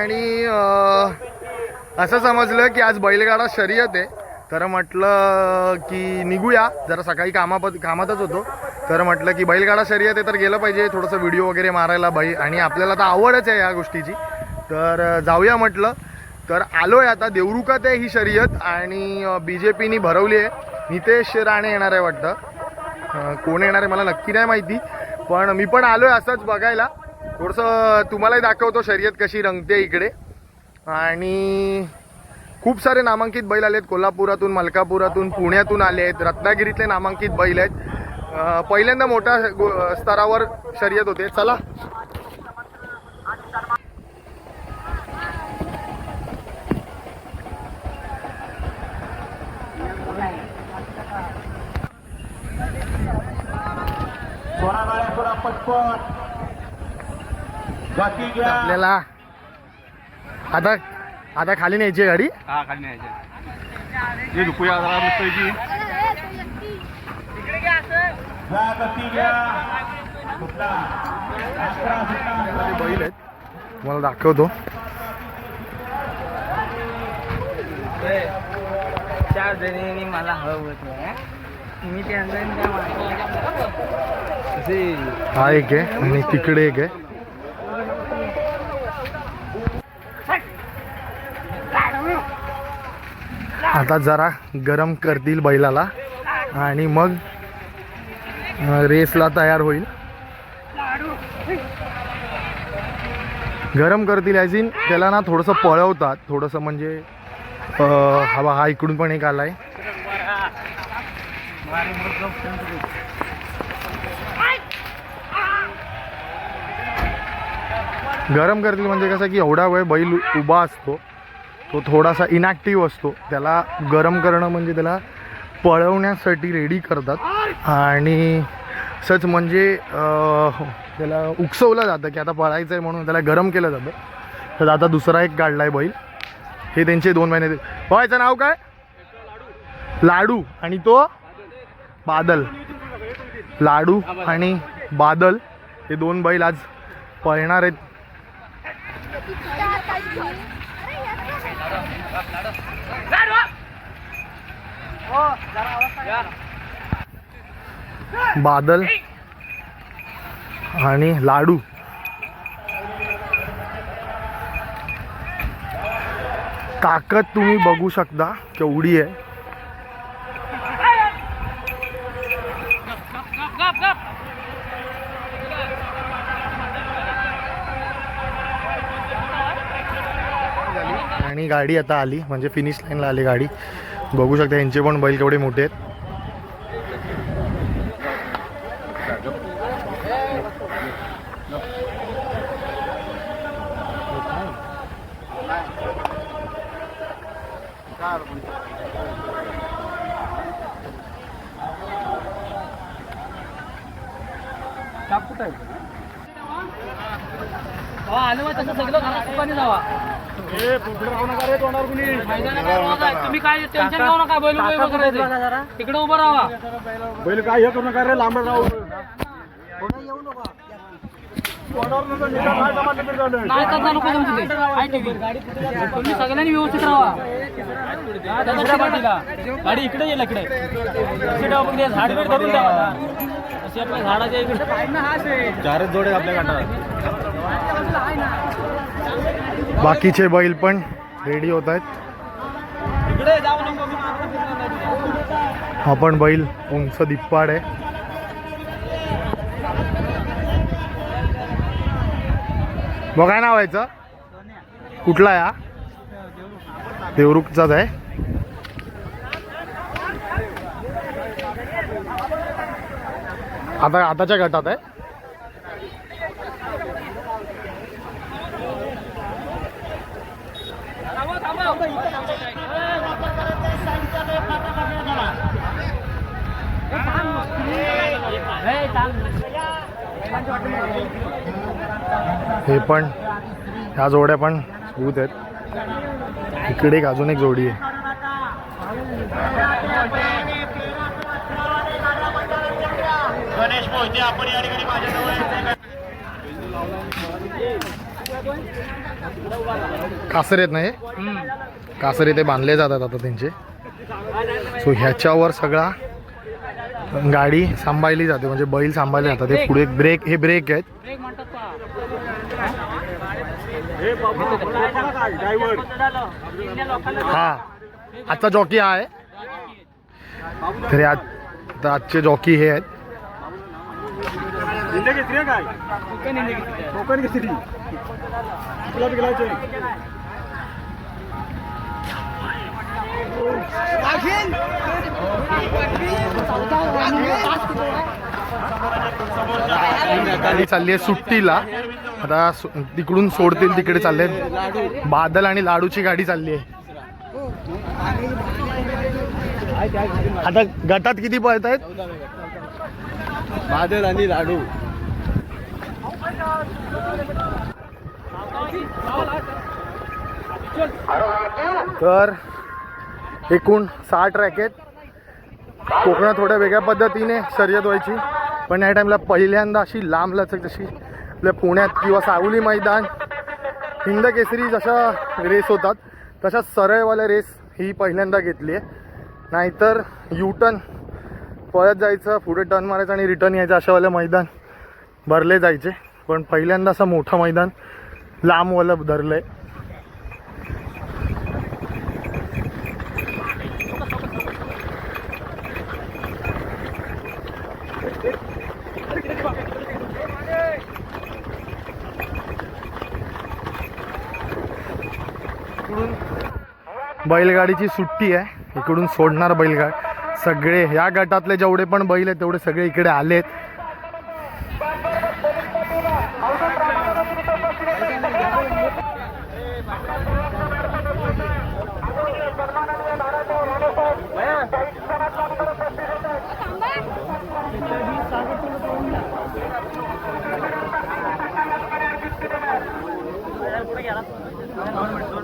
आणि असं समजलं की आज बैलगाडा शर्यत आहे. तर म्हटलं की निघूया. जरा सकाळी कामापत कामातच होतो. तर म्हटलं की बैलगाडा शर्यत आहे तर गेलं पाहिजे. थोडंसं व्हिडिओ वगैरे मारायला बाई आणि आपल्याला तर आवडच आहे या गोष्टीची. तर जाऊया म्हटलं. तर आलो आहे आता. देवरुखात आहे ही शर्यत आणि बी जे पीनी भरवली आहे. नितेश राणे येणार आहे वाटतं. कोण येणार आहे मला नक्की नाही माहिती. पण मी पण आलो आहे असंच बघायला. थोडंसं तुम्हालाही दाखवतो शर्यत कशी रंगते इकडे. आणि खूप सारे नामांकित बैल आले आहेत कोल्हापुरातून मलकापुरातून पुण्यातून आले आहेत. रत्नागिरीतले नामांकित बैल आहेत. पहिल्यांदा मोठ्या स्तरावर शर्यत होते. चला. पटपट आपल्याला आता आता खाली न्यायची आहे गाडी. हा खाली न्यायचे रुपया बैल आहेत. मला दाखवतो. चार जणींनी मला हवं होतं मी त्यांना हा एक आहे आणि तिकडे एक आहे. आता जरा गरम करतील बैलाला आणि मग रेसला तयार होईल. गरम करतील ॲज इन त्याला ना थोडंसं पळवतात. थोडंसं म्हणजे हवा हा इकडून पण एक आलाय. गरम करतील म्हणजे कसं की एवढा वेळ बैल उभा असतो. तो थोडासा इनॅक्टिव्ह असतो. त्याला गरम करणं म्हणजे त्याला पळवण्यासाठी रेडी करतात. आणि सच म्हणजे त्याला उकसवलं जातं की आता पळायचं आहे म्हणून त्याला गरम केलं जातं. तर आता दुसरा एक काढला आहे बैल. हे त्यांचे दोन महिने पळायचं नाव काय? लाडू. आणि तो? बादल. लाडू आणि बादल. हे दोन बैल आज पळणार आहेत. बादल आणि लाडू. ताकद तुम्ही बघू शकता केवढी आहे. आणि गाडी आता आली म्हणजे फिनिश लाईनला आली गाडी. बघू शकता यांचे पण बैल केवढे मोठे आहेत. हो, आलं तसं सगळं घरात सुखाने जावा. मैदानात काय रोज आहे. तुम्ही काय टेन्शन घेऊ नका बैल उभे तिकडे उभं राहा. बैल काय हे करू नका रे लांब राहू. नाही तर नको तुमची ते. आहे TV. तुम्ही सगळ्यांनी व्यवस्थित राहा. दादा पाठीला. गाडी इकडे येईल इकडे अशी ठेवा पण ते झाड बीड धरून ठेवा अशी आपल्या झाडाच्या इकडे. चारच जोडे आपल्या गाठात बाकीचे बैल पण रेडी होत आहेत. आपण हा पण बैल उंच दिप्पाड आहे. बघ काय नाव कुठला आहे हा? देवरुखचाच आहे. आता आताच्या गटात आहे. हे पण ह्या जोड्या पण स्मूथ आहेत. इकडे एक अजून एक जोडी आहे. गणेश मोहिते आपण या ठिकाणी माझ्याजवळ कासर येत नाही कासरे ते बांधले जातात आता त्यांचे. सो ह्याच्यावर सगळा गाडी सांभाळली जाते म्हणजे बैल सांभाळले जातात. हे पुढे ब्रेक हे ब्रेक आहेत. हा. आजचा जॉकी हा आहे. तरी आज तर आजचे जॉकी हे आहेत. कोकण हिंदी किती आहे? कोकण किती तुला गेलायचे गाडी चालली आहे सुट्टीला. आता तिकडून सोडतील तिकडे चालले बादल आणि लाडूची गाडी चालली आहे. आता गटात किती पळत आहेत बादल आणि लाडू. तर एकूण सहा ट्रॅक आहेत. कोकणात थोड्या वेगळ्या पद्धतीने शर्यत व्हायची पण या टाईमला पहिल्यांदा अशी लांब लचक जशी आपल्या पुण्यात किंवा सावली मैदान हिंद केसरी जशा रेस होतात तशा सरळवाल्या रेस ही पहिल्यांदा घेतली आहे. नाहीतर युटर्न पळत जायचं पुढे टर्न मारायचं आणि रिटर्न यायचं अशावाले मैदान भरले जायचे. पण पहिल्यांदा असं मोठं मैदान लांबवलं धरलं आहे बैलगाडीची सुट्टी आहे. इकडून सोडणार बैलगाड. सगळे या गटातले जेवढे पण बैल आहेत तेवढे सगळे इकडे आलेत आपण डबल बैल पळवला पाणी कोण आणतो नितीन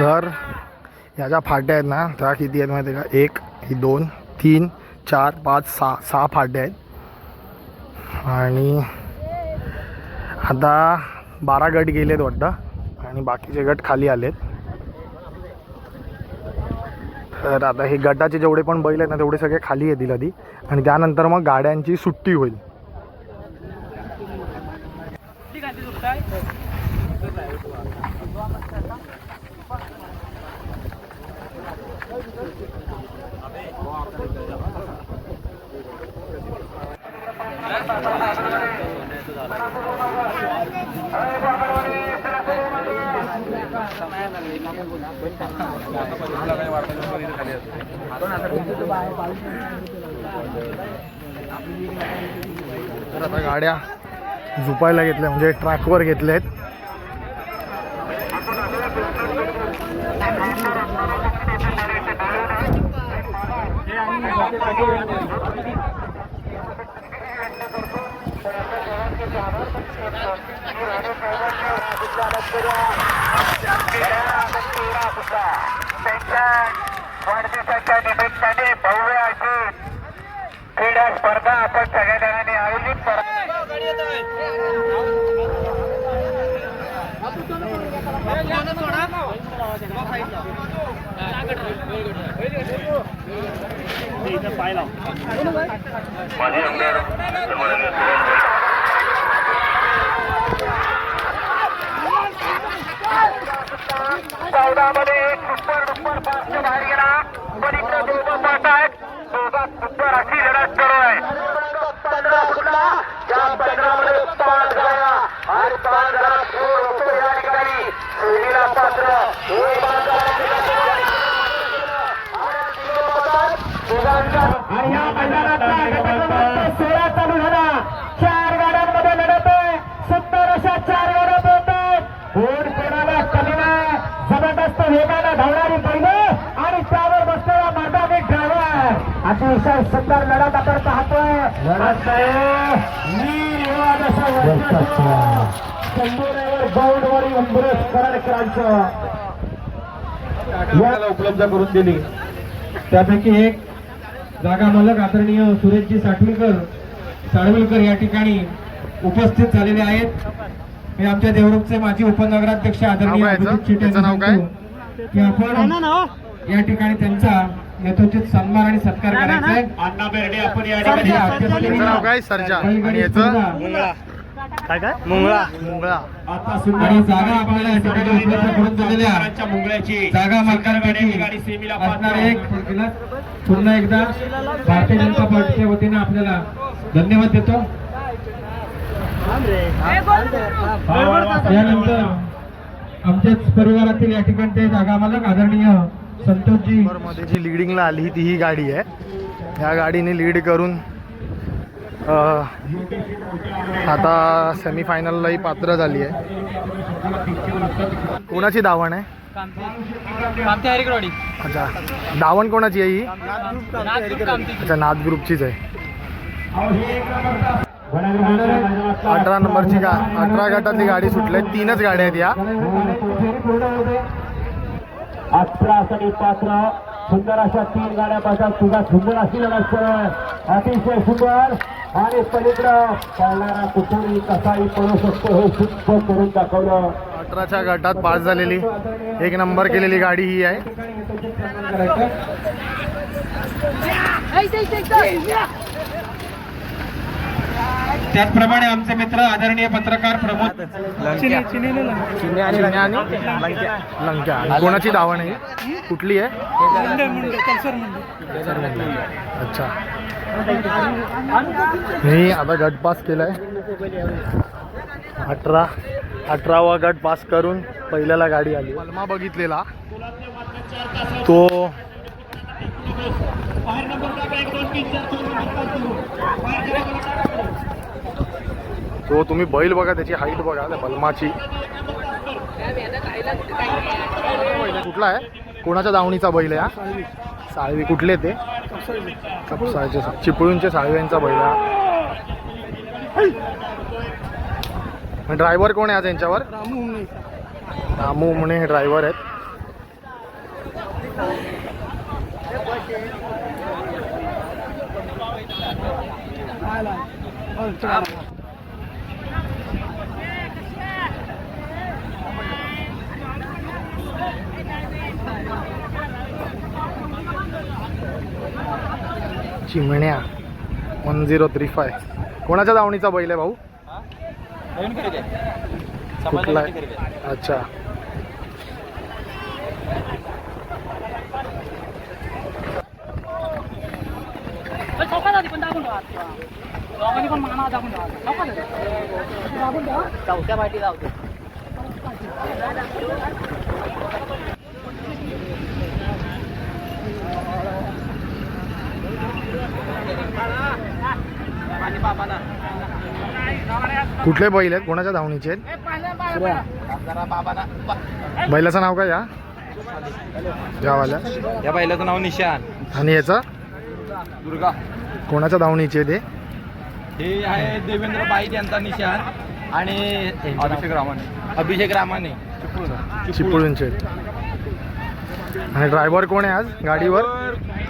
तर ह्या ज्या फाट्या आहेत ना त्या किती आहेत माहिती आहे का? एक ही दोन तीन चार पाच सहा सहा फाट्या आहेत. आणि आता बारा गट गेलेत वाटतं. आणि बाकीचे गट खाली आलेत. तर आता हे गटाचे जेवढे पण बैल आहेत ना तेवढे सगळे खाली येतील आधी. आणि त्यानंतर मग गाड्यांची सुट्टी होईल. तर आता गाड्या झुपायला घेतल्या म्हणजे ट्रॅकवर घेतल्या आहेत वाढदिवसाच्या निमित्ताने भव्य अशी क्रीडा स्पर्धा आपण सगळ्या जणांनी आयोजित करा माझे आमदार चौदामध्ये एक सुपर डुपर फास्ट बाहेर गेला पण इकडे दोघं पास आहेत दोघात सुपर अशी लढत सुरू आहे पंधरा अतिशय सुंदर लढत आपण पाहतोय. शंभूरावर गौडवरी करडकरांचं उपलब्ध करून दिली. त्यापैकी एक जागा मालक आदरणीय सुरेशजी साठवीकर साळवेलकर या ठिकाणी उपस्थित झालेले आहेत. हे आमच्या देवरुखचे माजी उपनगराध्यक्ष आदरणीय शेटे की आपण या ठिकाणी त्यांचा यथोचित सन्मान आणि सत्कार करायचा. आहे अण्णा बेर्डे आपण या ठिकाणी काय सरजा? आणि याचं? काय काय? मुंगळा मुंगळा आता सुंदर आणि जागा आपल्याला या ठिकाणी उपलब्ध करून दिलेल्या मुंगळ्याची. जागा मालकांपैकी गाडी सेमीला असणार एक तिला पुन्हा एकदा भारतीय जनता पार्टीच्या वतीने आपल्याला धन्यवाद देतो. यानंतर आमच्याच परिवारातील या ठिकाणी ते जागा मालक आदरणीय संतोषजी. मध्ये जी लिडिंगला आली ती ही गाडी आहे. या गाडीने लीड करून आता सेमीफायनललाही पात्र झाली आहे. कोणाची धावण आहे? अच्छा. धावण कोणाची आहे ही? अच्छा नाथ ग्रुपचीच आहे. अठरा नंबरची गा अठरा गटातली गाडी सुटली तीनच गाड्या आहेत या. अठरासाठी पात्र. सुंदर अशा तीन गाड्या पाहतात. तुझा सुंदर अशी लढत करत. अतिशय सुंदर. आणि पलीकडं पळणारा कुठूनही कसाही पळू शकतो. हे सिद्ध करून दाखवलं. अठराच्या गटात पास झालेली एक नंबर केलेली गाडी ही आहे. त्याचप्रमाणे आमचे मित्र आदरणीय पत्रकार प्रमोद आणि आणि कोणाची धावण आहे? कुठली आहे? अच्छा. मी आता गट पास केलाय. अठरा. अठरावा गट पास करून पहिल्याला गाडी आली. पल्मा बघितलेला. तो तो तुम्ही बैल बघा त्याची हाईट बघा त्या बलमाची. कुठला आहे? कोणाच्या दावणीचा बैल आहे हा? साळवी. कुठले ते? कपसाळचे. चिपळूणचे साळव्यांचा बैल हा. ड्रायव्हर कोण आहे आज यांच्यावर रामू म्हणे हे ड्रायव्हर आहेत. चिमण्या. वन झिरो थ्री फाय कोणाच्या दावणीचा बैल आहे भाऊ? कुठला अच्छा. चौका पाठी जाऊ दाबून राहा लोकांनी पण माना दाबून राहा चौका जाते दाबून राहा चौथ्या पाठी जाऊ कुठले बैल आहेत? कोणाच्या धावणीचे आहेत? बैलाचं नाव काय या? यावाल्या या बैलाचं नाव निशान. आणि याचं? दुर्गा. कोणाच्या धावणीचे ते हे? आहे देवेंद्र बाईत यांचा निशान आणि अभिषेक रामाने. अभिषेक रामाने. चिपळूणचे. आणि ड्रायव्हर कोण आहे आज? गाडीवर?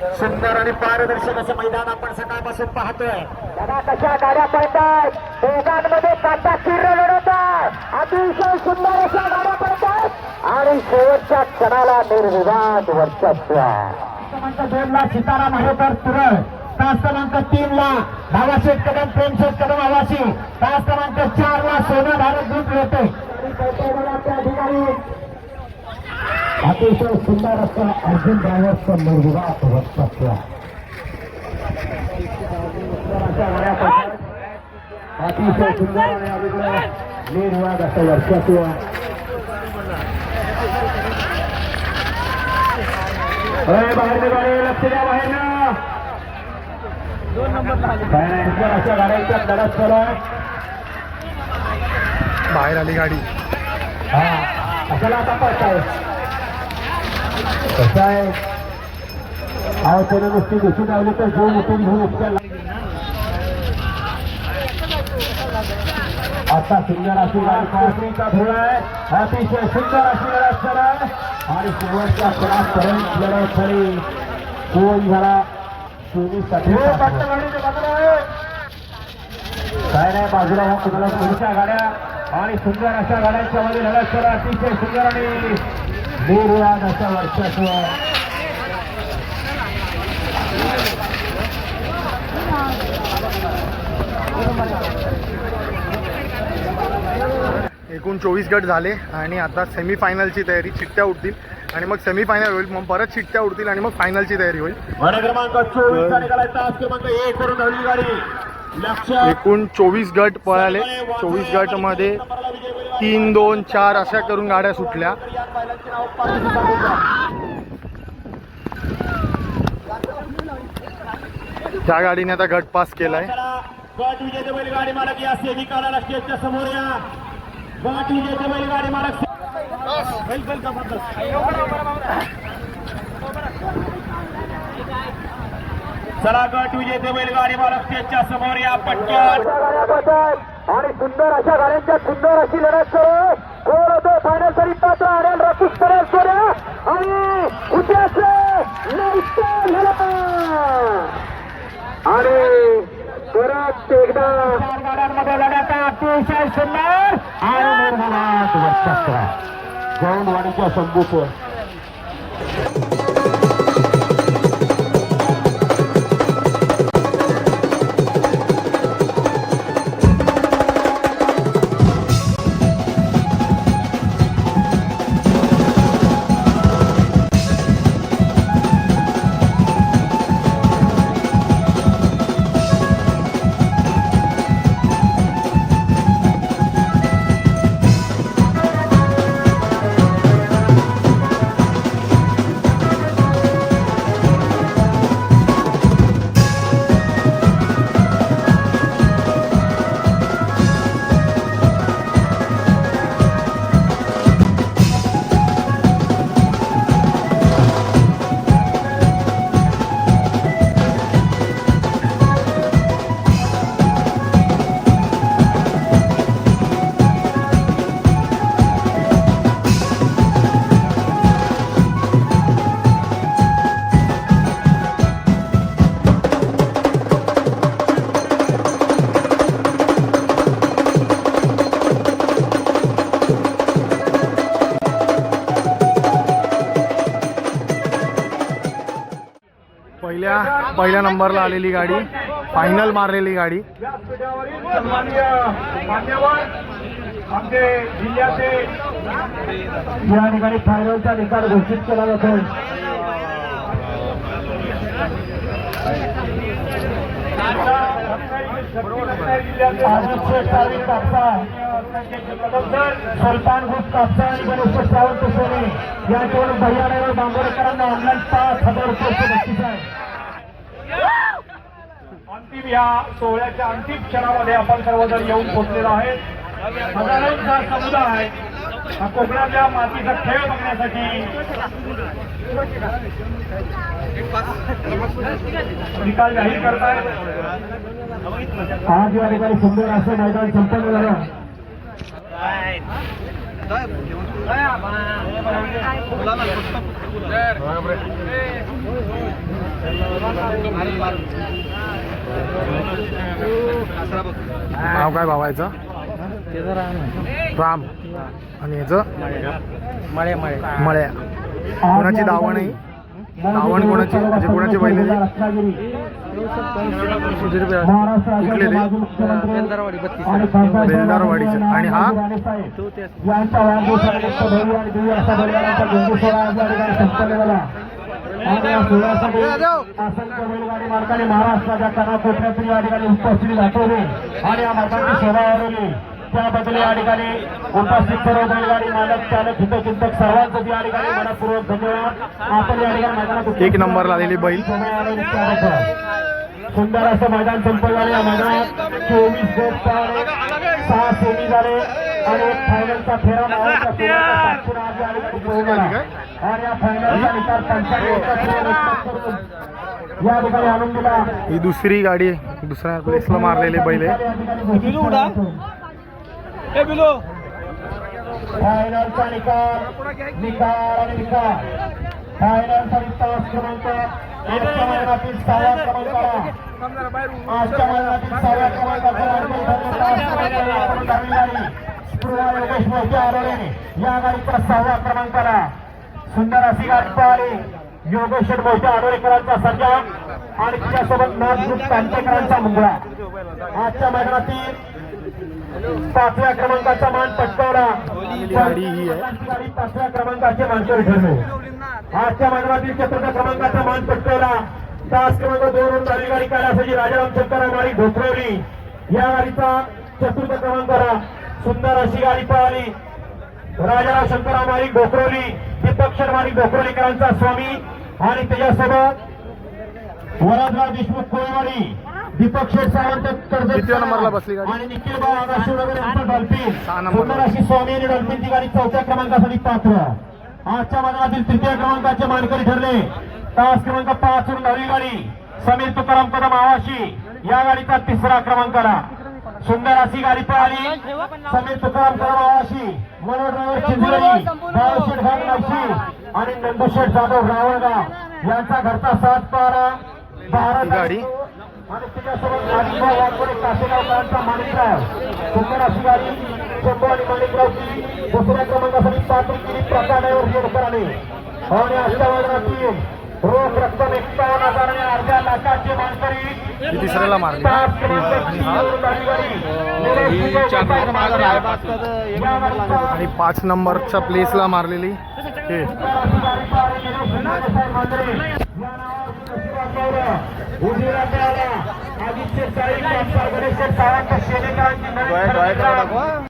सुंदर आणि पारदर्शक असं मैदान आपण सकाळपासून पाहतोय. बघा कशा गाड्या पडतात? दोघांमध्ये काटा किर्र लढवतात अतिशय सुंदर अशा गाड्या पडतात. आणि शेवटच्या क्षणाला निर्विवाद वर्चस्व. दोन ला सीताराम हरेकर तुरळ तास क्रमांक तीन ला भावाशेठ कदम प्रेमशेठ कदम आवासी. तास क्रमांक चार ला सोना भारत येते. अधिकारी अतिशय सुंदर असं अर्जुन ड्रायव्हरचं निर्विवाद पडतात अतिशय सुंदर आणि निर्वाद असं अरे बाहेर गाडी लक्ष द्या बाहेर ना. फायनान्शियल अशा गाड्यांच्या लढत चालू. आहे बाहेर आली गाडी. हा अशाला आता पळताय? कसं आहे अहो त्यानं नुसती लावली तर जो उठून घेऊन उपचार आता सुंदर अशी गाडी कॉन्क्रीटचा आहे अतिशय सुंदर अशी लढत आहे आणि शेवटच्या क्रॉसपर्यंत लढत झाली कोण झाला चोवीससाठी काय नाही बाजूला ह्या कुणाला पुढच्या गाड्या आणि सुंदर अशा गाड्यांच्या मध्ये लढत अतिशय सुंदर आणि निर्वाद असं वर्चस्व. एकूण चोवीस गट झाले आणि आता सेमीफायनलची तयारी चिठ्ठ्या उडतील. आणि मग सेमीफायनल होईल मग परत चिठ्ठ्या उडतील आणि मग फायनलची तयारी होईल. एकूण चोवीस गट पळाले. चोवीस गटमध्ये तीन दोन चार अशा करून गाड्या सुटल्या. त्या गाडीने आता गट पास केलाय. गट विजेते बैलगाडी मालक या सेविकाला स्टेजच्या समोर या. गट विजेते बैलगाडी मालक चला गट विजेते बैलगाडी मालक स्टेजच्या समोर या पटकन. आणि सुंदर अशा गाड्यांच्या सुंदर अशी लढत करू. कोण होतो फायनल तरी पात्र आरेल रपूस करेल सोड्या आणि आणि परत एकदा गाड्यांमध्ये लढत अतिशय सुंदर. आणि निर्मलात वर्चस्व गौंडवाडीच्या पहिल्या नंबरला आलेली गाडी. फायनल मारलेली गाडी. व्यासपीठावरील सन्माननीय मान्यवर आमचे जिल्ह्याचे या ठिकाणी फायनलचा निकाल घोषित केला जातो सुलतानभूत कापसा आणि गणेश सावंत सोने या दोन भैयाने बांबोरेकरांना ऑनलाईन पाच हजार रुपये बक्षीस आहे. अंतिम या सोहळ्याच्या अंतिम क्षणामध्ये आपण सर्वजण येऊन पोहोचलेलो आहे हजारोंचा समुदाय हा कोकणातल्या मातीचा खेळ बघण्यासाठी निकाल जाहीर करताय आज या ठिकाणी सुंदर असं मैदान संपन्न झालं नाव काय भावायचं? राम. आणि याचं? मळे मळे. मळ्या कोणाची दावण आहे? दावण कोणाची? म्हणजे कोणाची बत्तीस. बेलदारवाडीचं. आणि हा? आणि या सोहळ्यासाठी असंख्य बैलगाडी मार्गाने महाराष्ट्राच्या कानाकोपऱ्यातून या ठिकाणी उपस्थिती दाखवली आणि या मार्गाची सेवा वाढवली. त्याबद्दल या ठिकाणी उपस्थित सर्व बैलगाडी मालक चालक हितचिंतक सर्वांचं या ठिकाणी मनपूर्वक धन्यवाद. आपण या ठिकाणी मैदानात एक नंबरला आलेली बैल. सुंदर असं मैदान संपन्न झाले. या मैदानात चोवीस झाले सहा सेमी झाले. आणि फायनलचा फेरा. आणि या फायनलचा निकाल या ठिकाणी आणून दिला ही दुसरी गाडी. दुसऱ्या प्लेसला मारलेले बैल आहे बिलो फायनलचा निकाल निकाल आणि निकाल. फायनलचा निकाल क्रमांक आजच्या मैदानातील सहाव्या क्रमांकाला आजच्या मैदानातील सहाव्या क्रमांकाचा स्पृहा योगेश मोठे आरोळे या गाडीच्या सहाव्या क्रमांकाला सुंदर अशी गाडी पाहिली योगेश मोठे आरोळेकरांचा सज्जा आणि तिच्यासोबत नाथग्रुप कांतेकरांचा मुंगळा आजच्या मैदानातील पाचव्या क्रमांकाचा मान पटकावला पाचव्या क्रमांकाचे मानकरी ठरले आजच्या मैदानातील चतुर्थ क्रमांकाचा मान पटकावला तास क्रमांक दोन झाली गाडी कैलासाची राजाराम शंकरामारी ढोकरवली या गाडीचा चतुर्थ क्रमांकाला सुंदर अशी गाडी पळाली राजाराम शंकरामारी घोकरवली दीपक शर्मारी घोकरवलीकरांचा स्वामी आणि त्याच्यासोबत वरदराव देशमुख कोळीवाडी दीपक शेठ सावंत गाडी? आणि निखिल डॉल्फिन. सुंदर अशी स्वामी आणि डॉल्फिन ची गाडी चौथ्या क्रमांकासाठी पात्र. आजच्या मैदानातील तृतीय क्रमांकाचे मानकरी ठरले. तास क्रमांक पाच वरून नवी गाडी. समीर तुकाराम कदम आवाशी. या गाडीचा तिसरा क्रमांकाला. सुंदर अशी गाडी पळाली. समीर तुकाराम भाग नागशी आणि नंदुशेठ जाधव रावळगाव. यांचा घरचा सात पारा ही गाडी? आणि त्याच्यासोबत माणिकराव वाघमोडे कासेगावकरांचा माणिकराव. सुंदर अशी गाडी. शंभू आणि माणिकरावची दुसऱ्या क्रमांकासाठी पात्र केली प्रकारावर शेरकराने आणि मानकरी ही तिसऱ्याला मारली? गाडीचा आणि पाच नंबरच्या प्लेसला मारलेली. हे आदित्य